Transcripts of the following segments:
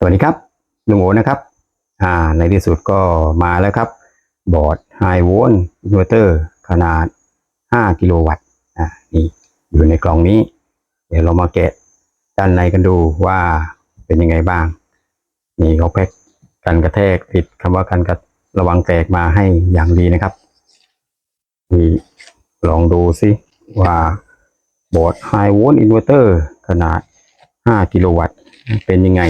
สวัสดีครับลุงโอนะครับอ่าในที่สุดก็มาแล้วครับ บอร์ดไฮโวลต์อินเวอร์เตอร์ขนาด 5 กิโลวัตต์อ่านี่อยู่ในกล่องนี้ เดี๋ยวเรามาแกะด้านในกันดูว่าเป็นยังไงบ้าง นี่เขาแพ็กกันกระแทกติดคำว่ากันกระระวังแตกมาให้อย่างดีนะครับนี่ลองดูสิว่าบอร์ดไฮโวลต์อินเวอร์เตอร์ขนาด 5 กิโลวัตต์เป็นยังไง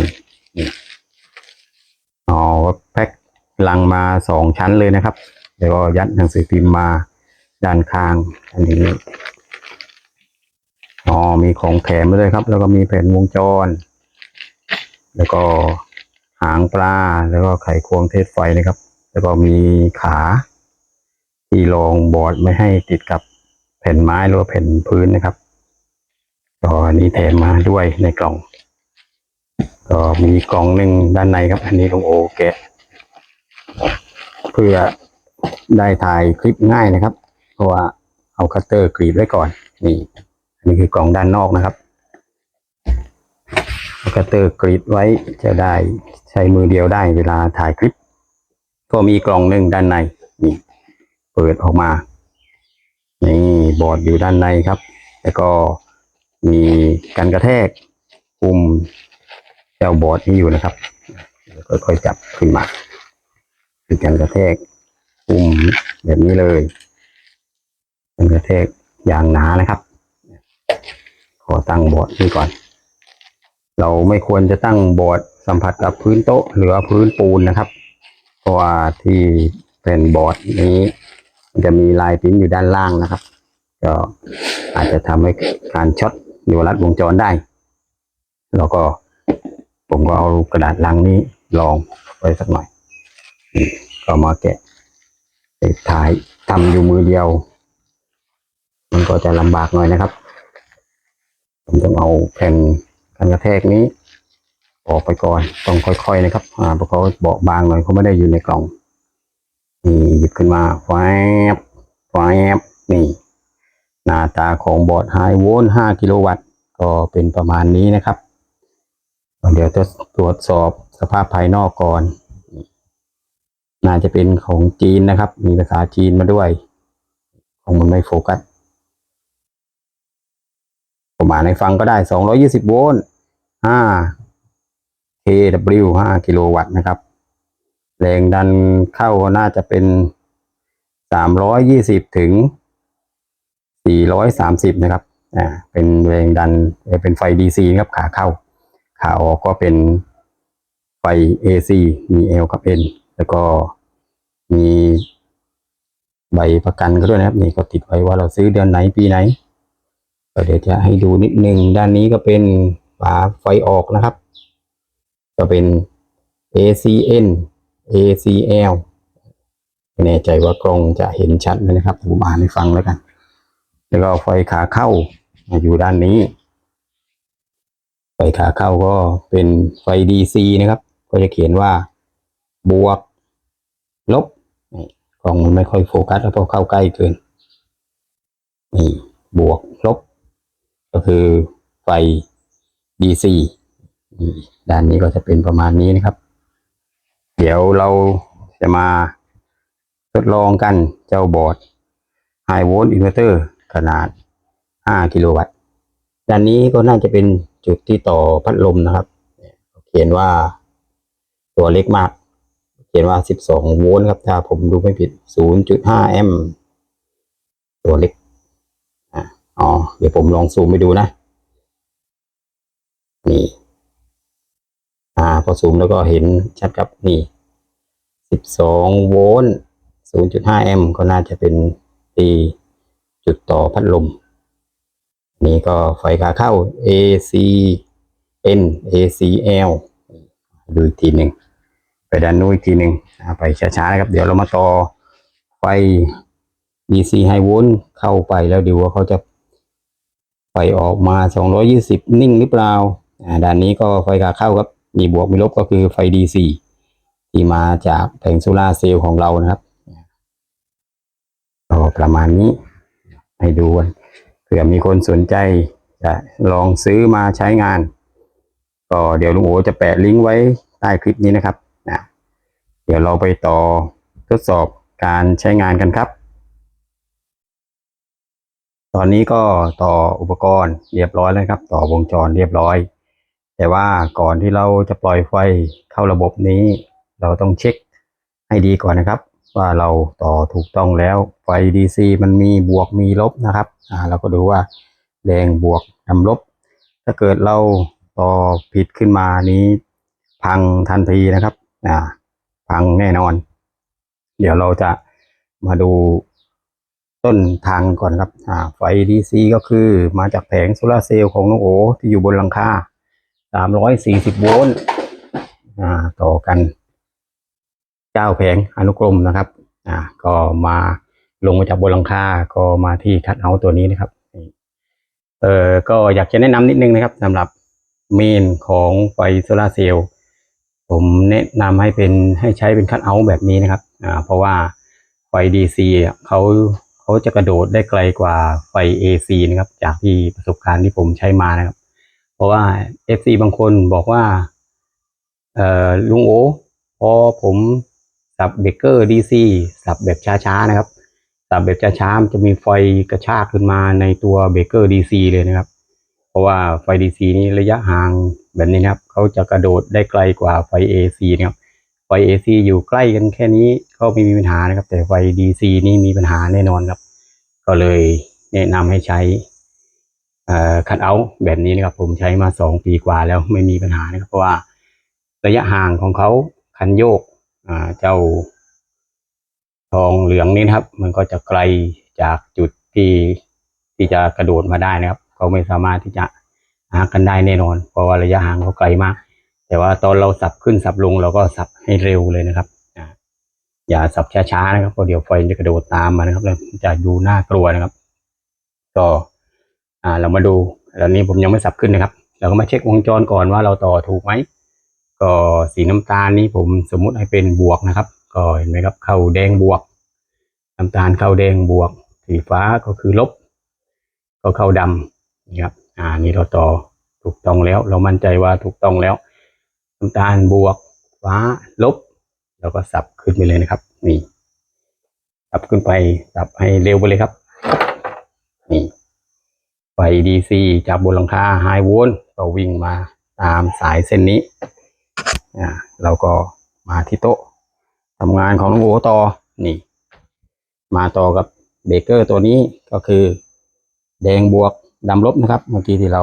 อ๋อแพ็คลังมาสองชั้นเลยนะครับ แล้วก็ยัดหนังสือพิมพ์มาด้านข้างอันนี้อ๋อมีของแถมด้วยครับ แล้วก็มีแผ่นวงจร แล้วก็หางปลาแล้วก็ไขควงเทศไฟนะครับ แล้วก็มีขาที่รองบอร์ดไม่ให้ติดกับแผ่นไม้หรือแผ่นพื้นนะครับก็อันนี้แถมมาด้วยในกล่อง ก็มีกล่องหนึ่งด้านในครับ อันนี้ลุงโอแกะ เพื่อได้ถ่ายคลิปง่ายนะครับ เพราะว่าเอาคัตเตอร์กรีดไว้ก่อน นี่ อันนี้คือกล่องด้านนอกนะครับเอาคัตเตอร์กรีดไว้จะได้ใช้มือเดียวได้เวลาถ่ายคลิป ก็มีกล่องหนึ่งด้านในนี่ เปิดออกมา นี่บอร์ดอยู่ด้านในครับ แล้วก็มีการกระแทกปุ่ม เจ้บอร์ดนี้อยู่นะครับค่อยๆจับขึ้นมาคือการกระแทกปุ่มแบบนี้เลยการกระแทกอย่างหนานะครับ ขอตั้งบอร์ดนี้ก่อน เราไม่ควรจะตั้งบอร์ดสัมผัสกับพื้นโต๊ะหรือพื้นปูนนะครับ เพราะว่าที่เป็นบอร์ดนี้ มันจะมีลายพิมพ์อยู่ด้านล่างนะครับ ก็อาจจะทำให้การช็อตหรือรัดวงจรได้เราก็ ผมก็เอากระดาษลังนี้ลองไปสักหน่อย ก็มาแกะเด็ถ่ายทำอยู่มือเดียว มันก็จะลำบากหน่อยนะครับ ผมต้องเอาแผ่นกันกระแทกนี้ ออกไปก่อนต้องค่อยๆนะครับ อ่าเพราะเขาเบาบางหน่อยเขาไม่ได้อยู่ในกล่องนี่หยิบขึ้นมาแฝบแฝบนี่ หน้าตาของบอร์ดไฮโวลต์5กิโลวัตต์ก็เป็นประมาณนี้นะครับ เดี๋ยวจะตรวจสอบสภาพภายนอกก่อน น่าจะเป็นของจีนนะครับ มีภาษาจีนมาด้วย ของมันไม่โฟกัสประมาณให้ฟังก็ได้ 220 โวลต์ 5 kW 5 กิโลวัตต์นะครับ แรงดันเข้าน่าจะเป็น 320 ถึง 430 นะครับ อ่า เป็นแรงดัน เป็นไฟ DC ครับ ขาเข้า ขาออกก็เป็นไฟ AC มี L กับ N แล้วก็มีใบประกันก็ด้วยนะครับนี่ก็ติดไว้ว่าเราซื้อเดือนไหนปีไหนเดี๋ยวจะให้ดูนิดนึงด้านนี้ก็เป็นฝาไฟออกนะครับ ก็เป็น ACN ACL ไม่แน่ใจว่ากล้องจะเห็นชัดไหมนะครับผมอ่านให้ฟังแล้วกัน แล้วก็ไฟขาเข้าอยู่ด้านนี้ ไฟขาเข้าก็เป็นไฟ DC นะครับ ก็จะเขียนว่าบวก ลบกล้องมันไม่ค่อยโฟกัสแล้วพอเข้าใกล้เกินนี่บวกลบ ก็คือไฟ DC ด้านนี้ก็จะเป็นประมาณนี้นะครับ เดี๋ยวเราจะมาทดลองกันเจ้าบอร์ดไฮ High Volt พัลเตอร์ขนาด 5 กิโลวัตต์ ด้านนี้ก็น่าจะเป็น จุดที่ต่อพัดลมนะครับเขียนว่าตัวเล็กมาก เขียนว่า 12 โวลต์ครับ ถ้าผมดูไม่ผิด 0.5 แอมป์ตัวเล็กอ๋อ เดี๋ยวผมลองซูมไปดูนะ นี่ อ่า พอซูมแล้วก็เห็นชัดครับนี่ 12 โวลต์ 0.5 แอมป์ก็น่าจะเป็นตีจุดต่อพัดลม นี่ก็ไฟขาเข้า AC N AC L ดูอีกทีหนึ่งไปด้านนู้นอีกทีหนึ่งไปช้าๆนะครับ เดี๋ยวเรามาต่อไฟ DC ไฮโวลต์เข้าไปแล้วดูว่าเขาจะไฟออกมา 220 นิ่งหรือเปล่าด้านนี้ก็ไฟขาเข้าครับ มีบวกมีลบก็คือไฟ DC ที่มาจากแผงโซลาเซลล์ของเรานะครับประมาณนี้ให้ดูกัน เผื่อมีคนสนใจจะลองซื้อมาใช้งาน ก็เดี๋ยวลุงโอจะแปะลิงก์ไว้ใต้คลิปนี้นะครับนะเดี๋ยวเราไปต่อทดสอบการใช้งานกันครับ ตอนนี้ก็ต่ออุปกรณ์เรียบร้อยแล้วครับ ต่อวงจรเรียบร้อย แต่ว่าก่อนที่เราจะปล่อยไฟเข้าระบบนี้ เราต้องเช็คให้ดีก่อนนะครับ ว่าเราต่อถูกต้องแล้วไฟ DC มันมีบวกมีลบนะครับอ่าเราก็ดูว่าแดงบวกนำลบ ถ้าเกิดเราต่อผิดขึ้นมานี้ พังทันทีนะครับอ่าพังแน่นอน เดี๋ยวเราจะมาดูต้นทางก่อนครับอ่าไฟ DC ก็คือมาจากแผงโซลาเซลล์ของน้องโอที่อยู่บนหลังคา340 โวลต์อ่าต่อกัน เจ้าแผงอนุกรมนะครับ อ่า ก็มาลงมาจากบนหลังคา ก็มาที่คัดเอาท์ตัวนี้นะครับ เอ่อก็อยากจะแนะนำนิดนึงนะครับสำหรับเมนของไฟโซลาเซลล์ผมแนะนำให้เป็นให้ใช้เป็นคัดเอาท์แบบนี้นะครับ อ่า เพราะว่าไฟ DC อะเขาเขาจะกระโดดได้ไกลกว่าไฟ AC นะครับ จากที่ประสบการณ์ที่ผมใช้มานะครับ เพราะว่า FC บางคนบอกว่า เอ่อลุงโอพอผม สับเบเกอร์ DC สับแบบช้าๆนะครับ สับแบบช้าๆมันจะมีไฟกระชากขึ้นมาในตัวเบเกอร์ DC เลยนะครับ เพราะว่าไฟ DC นี้ระยะห่างแบบนี้นะครับเขาจะกระโดดได้ไกลกว่าไฟ AC นะครับไฟ AC อยู่ใกล้กันแค่นี้ก็ไม่มีปัญหานะครับ แต่ไฟ DC นี่มีปัญหาแน่นอนครับ ก็เลยแนะนำให้ใช้คัทเอาท์แบบนี้นะครับ ผมใช้มาสองปีกว่าแล้วไม่มีปัญหานะครับ เพราะว่าระยะห่างของเขาคันโยก เจ้าทองเหลืองนี่นะครับ มันก็จะไกลจากจุดที่ที่จะกระโดดมาได้นะครับ เขาไม่สามารถที่จะหากันได้แน่นอน เพราะว่าระยะห่างเขาไกลมาก แต่ว่าตอนเราสับขึ้นสับลงเราก็สับให้เร็วเลยนะครับอ่าอย่าสับช้าๆนะครับเพราะเดี๋ยวไฟจะกระโดดตามมานะครับแล้วจะดูน่ากลัวนะครับ ก็อ่าเรามาดูตอนนี้ผมยังไม่สับขึ้นนะครับ เราก็มาเช็ควงจรก่อนว่าเราต่อถูกไหม ก็สีน้ำตาลนี้ผมสมมุติให้เป็นบวกนะครับ ก็เห็นไหมครับเข้าแดงบวก น้ำตาลเข้าแดงบวก สีฟ้าก็คือลบ ก็เข้าดำนี่ครับอ่านี่เราต่อถูกต้องแล้ว เรามั่นใจว่าถูกต้องแล้ว น้ำตาลบวก ฟ้าลบ เราก็สับขึ้นไปเลยนะครับ นี่สับขึ้นไปสับให้เร็วไปเลยครับ นี่ไฟดีซีจากบนหลังคาไฮโวลต์ก็วิ่งมาตามสายเส้นนี้ เราก็มาที่โต๊ะทำงานของน้องโอต่อนี่ มาต่อกับเบเกอร์ตัวนี้ก็คือ แดงบวกดำลบนะครับ เมื่อกี้ที่เรา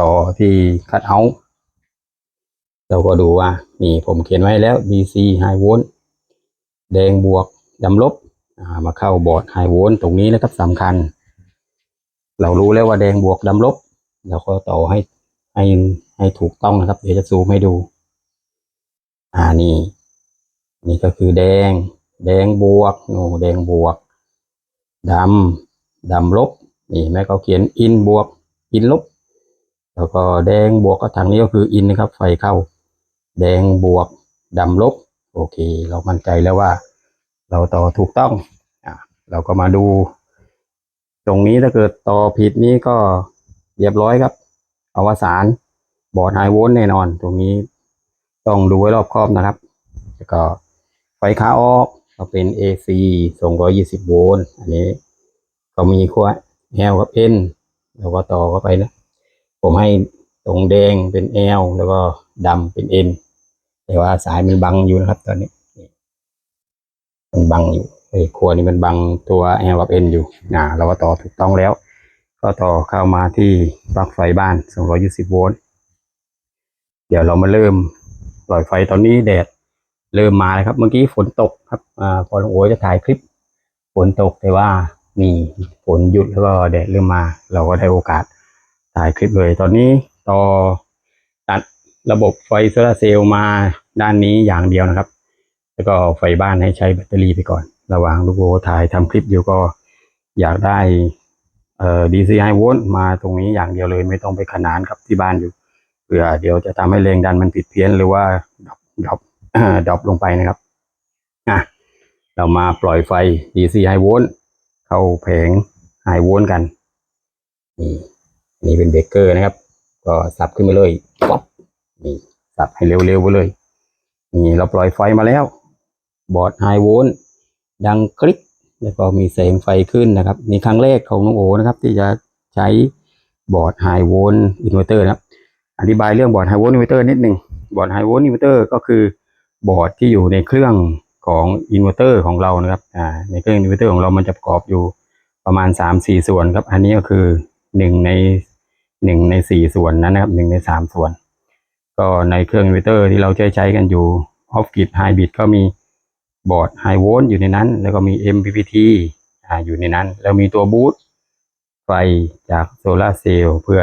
ต่อที่คัดเอาเราก็ดูว่านี่ผมเขียนไว้แล้ว DC High Volt แดงบวกดำลบมาเข้าบอร์ด High Volt ตรงนี้นะครับสำคัญ เรารู้แล้วว่าแดงบวกดำลบเราก็ต่อให้ให้ให้ถูกต้องนะครับ เดี๋ยวจะซูมให้ดู อ่านี่ นี่ก็คือแดง แดงบวกโอ้แดงบวกดำดำลบนี่แม่เขาเขียนอินบวกอินลบ แล้วก็แดงบวกก็ทางนี้ก็คืออินนะครับ ไฟเข้า แดงบวกดำลบ โอเค เรามั่นใจแล้วว่า เราต่อถูกต้องอ่าเราก็มาดู ตรงนี้ถ้าเกิดต่อผิดนี้ก็เรียบร้อยครับ อวสานบอร์ดไฮโวลต์แน่นอน ตรงนี้ ต้องดูไว้รอบครอบนะครับ แล้วก็ไฟขาออกก็เป็น AC 220 โวลต์อันนี้ก็มีขั้ว L กับ N แล้วก็ต่อเข้าไปนะ ผมให้ตรงแดงเป็น L แล้วก็ดำเป็น N แต่ว่าสายมันบังอยู่นะครับ ตอนนี้ มันบังอยู่ไอ้ขั้วนี้มันบังตัว L กับ N อยู่นะเราก็ต่อถูกต้องแล้ว ก็ต่อเข้ามาที่ปลั๊กไฟบ้าน 220 โวลต์เดี๋ยวเรามาเริ่ม ปล่อยไฟตอนนี้แดดเริ่มมาแล้วครับ เมื่อกี้ฝนตกครับอ่าพอหลวงโอ้จะถ่ายคลิป ฝนตกแต่ว่านี่ฝนหยุดแล้วก็แดดเริ่มมา เราก็ได้โอกาสถ่ายคลิปเลยตอนนี้ต่อตัดระบบไฟโซลาเซลล์มาด้านนี้อย่างเดียวนะครับ แล้วก็ไฟบ้านให้ใช้แบตเตอรี่ไปก่อน ระหว่างลูกโอถ่ายทำคลิปอยู่ก็อยากได้เอ่อ DC high volt มาตรงนี้อย่างเดียวเลยไม่ต้องไปขนานครับที่บ้านอยู่ ผื่อเดี๋ยวจะทำให้แรงดันมันผิดเพี้ยนหรือว่าดรอปดรอปดรอปลงไปนะครับอะเรามาปล่อยไฟ DC high volt เข้าแผง high volt กัน นี่อันนี่เป็นเบรกเกอร์นะครับ ก็สับขึ้นไปเลยป๊อปนี่สับให้เร็วๆไปเลย นี่เราปล่อยไฟมาแล้ว บอร์ดไฮโวลต์ดังคลิก แล้วก็มีแสงไฟขึ้นนะครับ นี่ครั้งแรกของน้องโอนะครับ ที่จะใช้บอร์ดไฮโวลต์อินเวอร์เตอร์นะครับ อธิบายเรื่องบอร์ดไฮโวลต์อินเวอร์เตอร์นิดหนึ่งบอร์ดไฮโวลต์อินเวอร์เตอร์ก็คือบอร์ดที่อยู่ในเครื่องของอินเวอร์เตอร์ของเรานะครับอ่าในเครื่องอินเวอร์เตอร์ของเรามันจะประกอบอยู่ประมาณสามสี่ส่วนครับ อันนี้ก็คือหนึ่งในหนึ่งในสี่ส่วนนั้นนะครับหนึ่งในสามส่วน ก็ในเครื่องอินเวอร์เตอร์ที่เราใช้ใช้กันอยู่ออฟกิดไฮบริดก็มีบอร์ดไฮโวลต์อยู่ในนั้น แล้วก็มี MPPT อ่าอยู่ในนั้น แล้วมีตัวบูตไฟจากโซลาร์เซลล์เพื่อ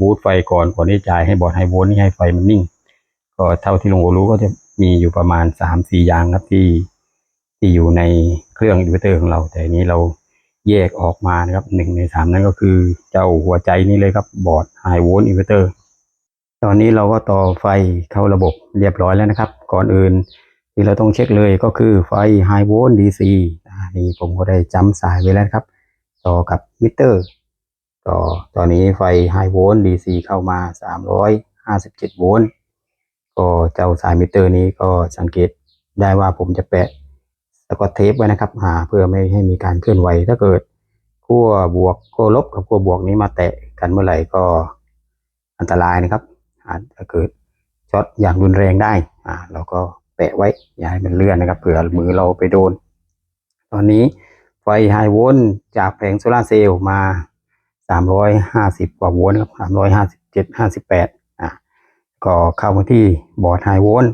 บูตไฟก่อนก่อนที่จ่ายให้บอร์ดไฮโวลต์นี่ให้ไฟมันนิ่ง ก็เท่าที่ลุงโอรู้ก็จะมีอยู่ประมาณสามสี่อย่างครับที่ที่อยู่ในเครื่องอินเวอร์เตอร์ของเรา แต่นี้เราแยกออกมานะครับหนึ่งในสามนั้นก็คือเจ้าหัวใจนี้เลยครับบอร์ดไฮโวลต์อินเวอร์เตอร์ตอนนี้เราก็ต่อไฟเข้าระบบเรียบร้อยแล้วนะครับ ก่อนอื่นที่เราต้องเช็คเลยก็คือไฟไฮโวลต์ DC อ่านี่ผมก็ได้จำสายไว้แล้วครับ ต่อกับมิเตอร์ ต่อตอนนี้ไฟไฮโวลต์ DC เข้ามา 357 โวลต์ก็เจ้าสายมิเตอร์นี้ก็สังเกตได้ว่าผมจะแปะสกอตเทปไว้นะครับ หาเพื่อไม่ให้มีการเคลื่อนไหวถ้าเกิดขั้วบวกขั้วลบกับขั้วบวกนี้มาแตะกันเมื่อไหร่ก็อันตรายนะครับอาจจะเกิดช็อตอย่างรุนแรงได้อ่าเราก็แปะไว้อย่าให้มันเลื่อนนะครับเผื่อมือเราไปโดน ตอนนี้ไฟไฮโวลต์จากแผงโซลาเซลล์มา 350กว่าโวลต์ครับ357 58อ่าก็เข้ามาที่บอร์ดไฮโวลต์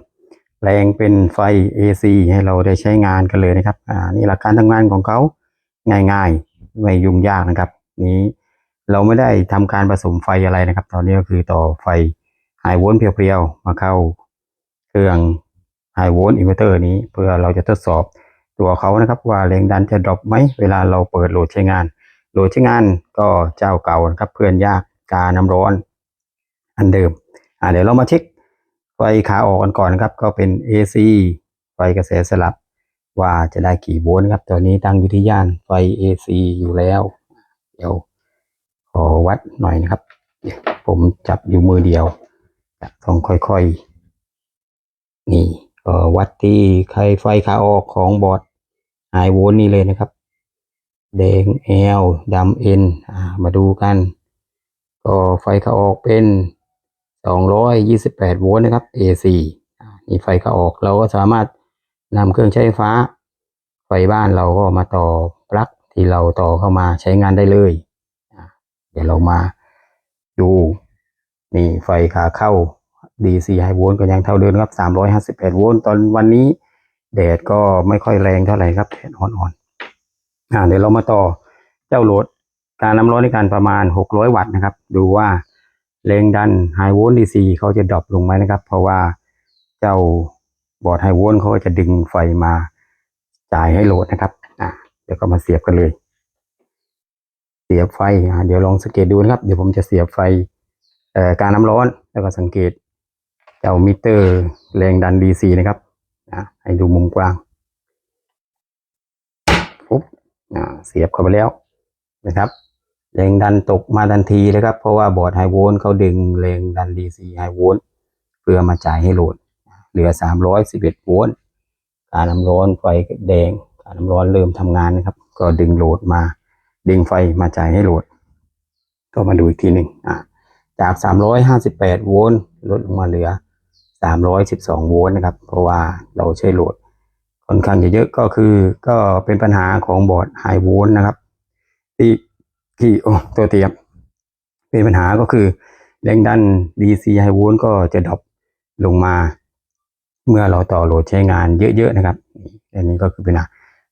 แปลงเป็นไฟ AC ให้เราได้ใช้งานกันเลยนะครับ อ่า นี่หลักการทำงานของเขาง่ายๆ ไม่ยุ่งยากนะครับ นี้เราไม่ได้ทำการผสมไฟอะไรนะครับ ตอนนี้ก็คือต่อไฟไฮโวลต์เพียวๆ มาเข้าเครื่องไฮโวลต์อินเวอร์เตอร์นี้เพื่อเราจะทดสอบตัวเขานะครับ ว่าแรงดันจะดรอปไหมเวลาเราเปิดโหลดใช้งาน โหลดใช้งานก็เจ้าเก่านะครับเพื่อนยากกาน้ำร้อน อันเดิมอ่าเดี๋ยวเรามาเช็คไฟขาออกกันก่อนนะครับ ก็เป็น AC ไฟกระแสสลับว่าจะได้กี่โวลต์ครับตอนนี้ตั้งอยู่ที่ย่านไฟ AC อยู่แล้ว เดี๋ยวขอวัดหน่อยนะครับ ผมจับอยู่มือเดียวต้องค่อยๆ นี่ก็วัดที่ไขไฟขาออกของบอร์ดไฮโวลต์นี่เลยนะครับ แดง L ดำ N อ่ามาดูกัน ก็ไฟขาออกเป็น228โวลต์นะครับ AC อ่านี่ไฟขาออกเราก็สามารถนำเครื่องใช้ไฟฟ้า ไฟบ้านเราก็มาต่อปลั๊กที่เราต่อเข้ามาใช้งานได้เลย เดี๋ยวเรามาดูนี่ไฟขาเข้า DC ไฮโวลต์ก็ยังเท่าเดิมครับ358โวลต์ตอนวันนี้แดดก็ไม่ค่อยแรงเท่าไหร่ครับแดดอ่อน อ่าเดี๋ยวเรามาต่อเจ้าโหลดการน้ำร้อนในการประมาณ 600 วัตต์นะครับ ดูว่าแรงดันไฮโวลต์ DC เขาจะดรอปลงไหมนะครับ เพราะว่าเจ้าบอร์ดไฮโวลต์เขาก็จะดึงไฟมาจ่ายให้โหลดนะครับ อ่าเดี๋ยวก็มาเสียบกันเลย เสียบไฟอ่าเดี๋ยวลองสังเกตดูนะครับ เดี๋ยวผมจะเสียบไฟเอ่อการน้ำร้อนแล้วก็สังเกตเจ้ามิเตอร์ แรงดัน DC นะครับอ่าให้ดูมุมกว้างปุ๊บ เสียบเข้าไปแล้วนะครับแรงดันตกมาทันทีเลยครับ เพราะว่าบอร์ดไฮโวลต์เขาดึงแรงดัน DC ไฮโวลต์เพื่อมาจ่ายให้โหลด เหลือ 311โวลต์การน้ำร้อนไฟแดงการน้ำร้อนเริ่มทำงานนะครับ ก็ดึงโหลดมา ดึงไฟมาจ่ายให้โหลด ก็มาดูอีกทีหนึ่งอ่าจาก 358โวลต์ลดลงมาเหลือ 312โวลต์นะครับ เพราะว่าเราใช้โหลด ค่อนข้างจะเยอะก็คือก็เป็นปัญหาของบอร์ดไฮโวลต์นะครับที่ที่โอ้ตัวเตียบเป็นปัญหาก็คือแรงดัน DC ไฮโวลต์ก็จะดรอปลงมา เมื่อเราต่อโหลดใช้งานเยอะๆนะครับอันนี้ก็คือปัญหา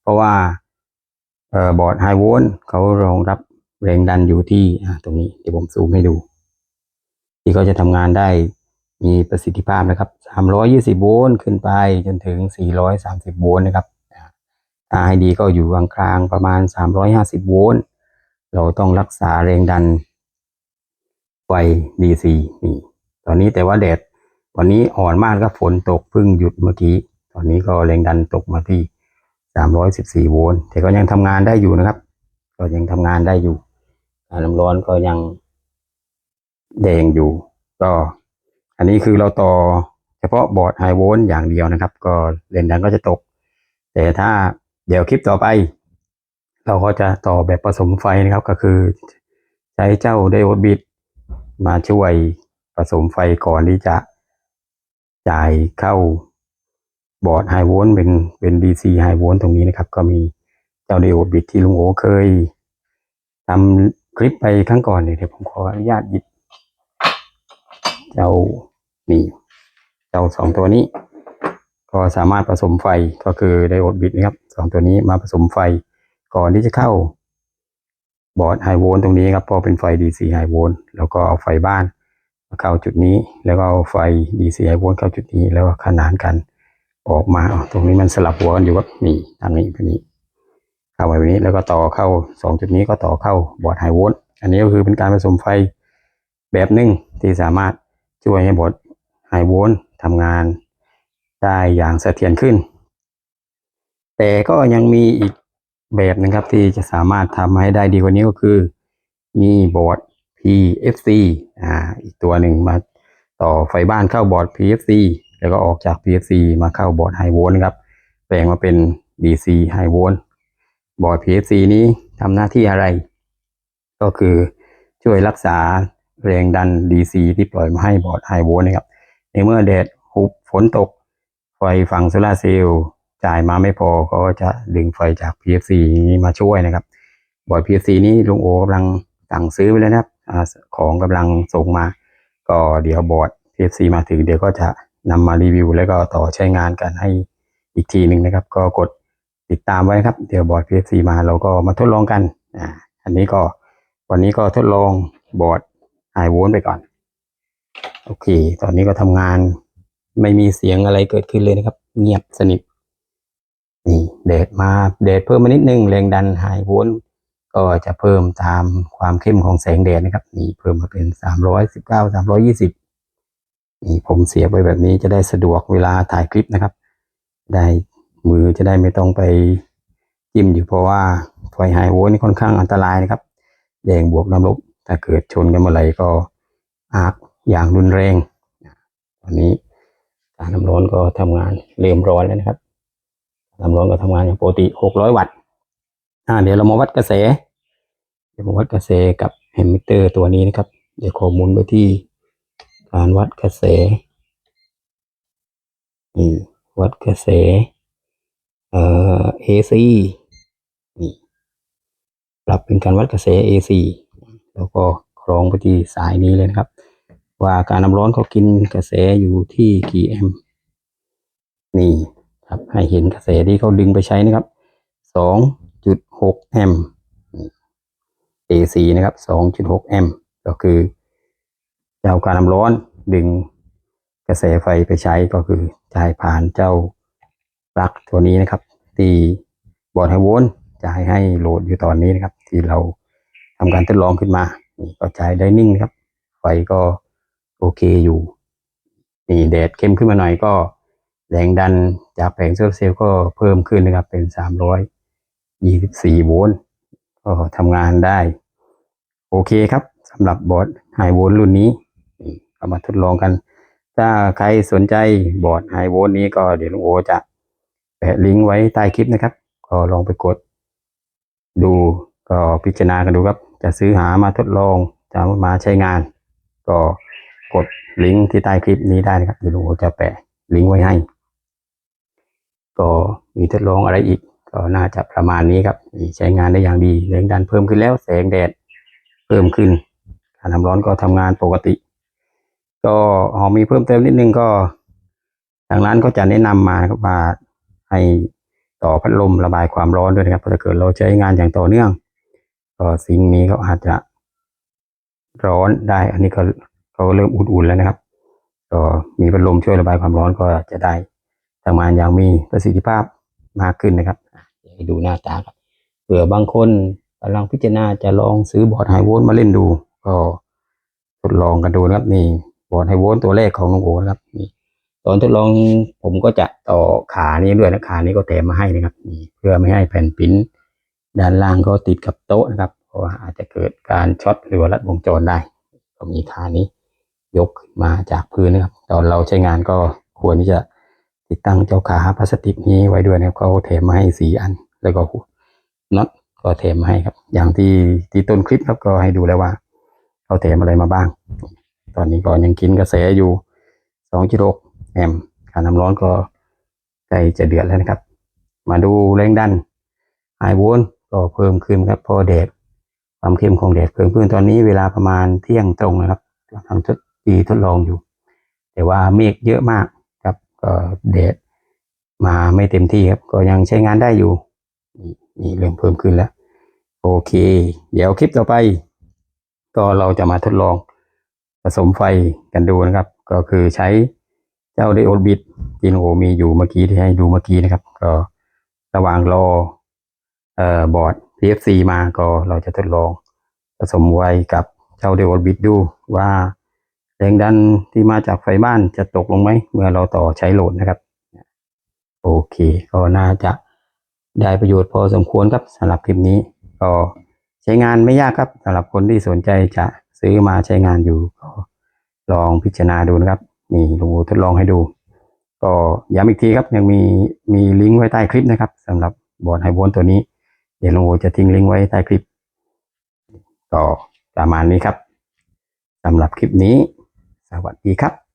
เพราะว่าออบอร์ดไฮโวลต์เขารองรับแรงดันอยู่ที่ตรงนี้เดี๋ยวผมซูมให้ดู ที่เขาจะทำงานได้ มีประสิทธิภาพนะครับ 320 โวลต์ขึ้นไปจนถึง 430 โวลต์นะครับอ่าถ้าให้ดีก็อยู่กลางๆประมาณ 350 โวลต์ เราต้องรักษาแรงดันไฟ DC นี่ตอนนี้แต่ว่าแดดวันนี้อ่อนมากครับฝนตกเพิ่งหยุดเมื่อกี้ ตอนนี้ก็แรงดันตกมาที่ 314 โวลต์ แต่ก็ยังทำงานได้อยู่นะครับ ก็ยังทำงานได้อยู่การน้ำร้อนก็ยังแดงอยู่ ก็ อันนี้คือเราต่อเฉพาะบอร์ดไฮโวลต์อย่างเดียวนะครับ ก็แรงดันก็จะตก แต่ถ้าเดี๋ยวคลิปต่อไป เราก็จะต่อแบบผสมไฟนะครับก็คือ ใช้เจ้าไดโอดบิดมาช่วยผสมไฟก่อนที่จะจ่ายเข้าบอร์ดไฮโวลต์เป็นเป็น DC ไฮโวลต์ตรงนี้นะครับ ก็มีเจ้าไดโอดบิดที่ลุงโอเคยทำคลิปไปครั้งก่อนเนี่ยเดี๋ยวผมขออนุญาตหยิบ เจ้านี่เจ้าสองตัวนี้ ก็สามารถผสมไฟก็คือไดโอดบิดนะครับสองตัวนี้มาผสมไฟก่อนที่จะเข้า บอร์ดไฮโวลต์ตรงนี้ครับพอเป็นไฟ DC ไฮโวลต์แล้วก็เอาไฟบ้านมาเข้าจุดนี้ แล้วก็เอาไฟ DC ไฮโวลต์เข้าจุดนี้แล้วก็ขนานกันออกมาตรงนี้มันสลับหัวกันอยู่ครับนี่ทางนี้ทางนี้เข้าไปแบบนี้แล้วก็ต่อเข้าสองจุดนี้ก็ต่อเข้าบอร์ดไฮโวลต์อันนี้ก็คือเป็นการผสมไฟแบบหนึ่งที่สามารถ ช่วยให้บอร์ดไฮโวลต์ทำงานได้อย่างเสถียรขึ้น แต่ก็ยังมีอีกแบบนึงครับที่จะสามารถทำให้ได้ดีกว่านี้ก็คือ มีบอร์ด PFC อ่าอีกตัวหนึ่งมาต่อไฟบ้านเข้าบอร์ด PFC แล้วก็ออกจาก PFC มาเข้าบอร์ดไฮโวลต์นะครับแปลงมาเป็น DC ไฮโวลต์บอร์ด PFC นี้ทำหน้าที่อะไร ก็คือช่วยรักษา แรงดัน DC ที่ปล่อยมาให้บอร์ดไฮโวลต์นะครับ ในเมื่อแดดหุบฝนตก ไฟฝั่งโซลาเซลล์จ่ายมาไม่พอก็จะดึงไฟจาก PFC นี้มาช่วยนะครับ บอร์ด PFC นี้ลุงโอกำลังสั่งซื้อไปแล้วนะครับอของกำลังส่งมา ก็เดี๋ยวบอร์ด PFC มาถึงเดี๋ยวก็จะนำมารีวิว แล้วก็ต่อใช้งานกันให้อีกทีหนึ่งนะครับ ก็กดติดตามไว้ครับ เดี๋ยวบอร์ด PFC มาเราก็มาทดลองกันอ่าอันนี้ก็วันนี้ก็ทดลองบอร์ด ไฮโวลต์ไปก่อน โอเค ตอนนี้ก็ทำงาน ไม่มีเสียงอะไรเกิดขึ้นเลยนะครับ เงียบสนิท นี่เดดมาเดดเพิ่มมานิดนึงแรงดันไฮโวลต์ก็จะเพิ่มตามความเข้มของแสงแดดนะครับ นี่เพิ่มมาเป็นสามร้อยสิบเก้าสามร้อยี่สิบนี่ผมเสียบไว้แบบนี้จะได้สะดวกเวลาถ่ายคลิปนะครับ ได้มือจะได้ไม่ต้องไปจิ้มอยู่เพราะว่าไฟไฮโวลต์นี่ค่อนข้างอันตรายนะครับ แดงบวกน้ำลบ ถ้าเกิดชนกันเมื่อไหร่ก็อาร์กอย่างรุนแรงตอนนี้การน้ำร้อนก็ทำงานเริ่มร้อนแล้วนะครับน้ำร้อนก็ทำงานอย่างปกติ 600 วัตต์อ่าเดี๋ยวเรามาวัดกระแส เดี๋ยวมาวัดกระแสกับแอมมิเตอร์ตัวนี้นะครับ เดี๋ยวข้อมูลไปที่การวัดกระแสนี่วัดกระแสเอ่อ AC นี่ปรับเป็นการวัดกระแส AC แล้วก็คล้องไปที่สายนี้เลยนะครับ ว่าการน้ำร้อนเขากินกระแสอยู่ที่กี่แอมป์นี่ครับให้เห็นกระแสที่เขาดึงไปใช้นะครับสองจุดหกแอมป์ AC นะครับสองจุดหกแอมป์ก็คือเจ้าการน้ำร้อนดึงกระแสไฟไปใช้ก็คือจ่ายผ่านเจ้าปลั๊กตัวนี้นะครับ ที่บอร์ดไฮโวลต์จ่ายให้โหลดอยู่ตอนนี้นะครับ ที่เรา ทำการทดลองขึ้นมานี่ก็จ่ายได้นิ่งครับ ไฟก็โอเคอยู่ นี่แดดเข้มขึ้นมาหน่อยก็แรงดันจากแผงโซลาร์เซลล์ก็เพิ่มขึ้นนะครับเป็นสามร้อยยี่สิบสี่โวลต์ก็ทำงานได้ โอเคครับสำหรับบอร์ดไฮโวลต์รุ่นนี้นี่ก็มาทดลองกัน ถ้าใครสนใจบอร์ดไฮโวลต์นี้ก็เดี๋ยวลุงโอจะแปะลิงก์ไว้ใต้คลิปนะครับ ก็ลองไปกดดูก็พิจารณากันดูครับ จะซื้อหามาทดลองจะมาใช้งาน ก็กดลิงก์ที่ใต้คลิปนี้ได้นะครับเดี๋ยวลุงโอจะแปะลิงก์ไว้ให้ ก็มีทดลองอะไรอีก ก็น่าจะประมาณนี้ครับใช้งานได้อย่างดีแรงดันเพิ่มขึ้นแล้วแสงแดดเพิ่มขึ้นการทำร้อนก็ทำงานปกติ ก็หอมีเพิ่มเติมนิดนึงก็ทางร้านก็จะแนะนำมาครับว่าให้ต่อพัดลมระบายความร้อนด้วยนะครับถ้าเกิดเราใช้งานอย่างต่อเนื่อง ก็สิ่งนี้เขาอาจจะร้อนได้ อันนี้ก็เขาเริ่มอุ่นๆแล้วนะครับ ก็มีพัดลมช่วยระบายความร้อนก็จะได้ทำงานอย่างมีประสิทธิภาพมากขึ้นนะครับให้ดูหน้าตาครับเผื่อบางคนกำลังพิจารณาจะลองซื้อบอร์ดไฮโวลต์มาเล่นดู ก็ทดลองกันดูนะครับนี่บอร์ดไฮโวลต์ตัวแรกของน้องโอนะครับนี่ตอนทดลองผมก็จะต่อขานี้ด้วยนะขานี้ก็แถมมาให้นะครับนี่เพื่อไม่ให้แผ่นปิ้น ด้านล่างก็ติดกับโต๊ะนะครับ เพราะว่าอาจจะเกิดการช็อตหรือว่ารัดวงจรได้ ก็มีขานี้ยกขึ้นมาจากพื้นนะครับ ตอนเราใช้งานก็ควรที่จะติดตั้งเจ้าขาพลาสติกนี้ไว้ด้วยนะครับเขาแถมมาให้สีอัน แล้วก็น็อตก็แถมมาให้ครับ อย่างที่ที่ต้นคลิปครับก็ให้ดูแล้วว่าเขาแถมอะไรมาบ้าง ตอนนี้ก็ยังกินกระแสอยู่สองกิโลแอมป์ค่าน้ำร้อนก็ใกล้จะเดือดแล้วนะครับ มาดูแรงดันไฮโวลต์ ก็เพิ่มขึ้นครับพอแดดความเข้มของแดดเพิ่มขึ้นตอนนี้เวลาประมาณเที่ยงตรงนะครับกำลังทดปีทดลองอยู่ แต่ว่าเมฆเยอะมากครับก็แดดมาไม่เต็มที่ครับ ก็ยังใช้งานได้อยู่นี่นี่เริ่มเพิ่มขึ้นแล้ว โอเค เดี๋ยวคลิปต่อไป ก็เราจะมาทดลองผสมไฟกันดูนะครับ ก็คือใช้เจ้าไดโอดบิดที่โอมีอยู่เมื่อกี้ที่ให้ดูเมื่อกี้นะครับ ก็ระหว่างรอ บอร์ด PFC มาก็เราจะทดลองผสมไฟกับเจ้าไดโอดบิดดูว่าแรงดันที่มาจากไฟบ้านจะตกลงไหมเมื่อเราต่อใช้โหลดนะครับ โอเคก็น่าจะได้ประโยชน์พอสมควรครับสำหรับคลิปนี้ก็ใช้งานไม่ยากครับสำหรับคนที่สนใจจะซื้อมาใช้งานอยู่ก็ลองพิจารณาดูนะครับนี่ลุงอูทดลองให้ดู ก็ย้ำอีกทีครับยังมีมีลิงก์ไว้ใต้คลิปนะครับสำหรับบอร์ดไฮโวลตัวนี้ เดี๋ยวลุงอูจะทิ้งลิงก์ไว้ใต้คลิป ต่อประมาณนี้ครับสำหรับคลิปนี้ สวัสดีครับ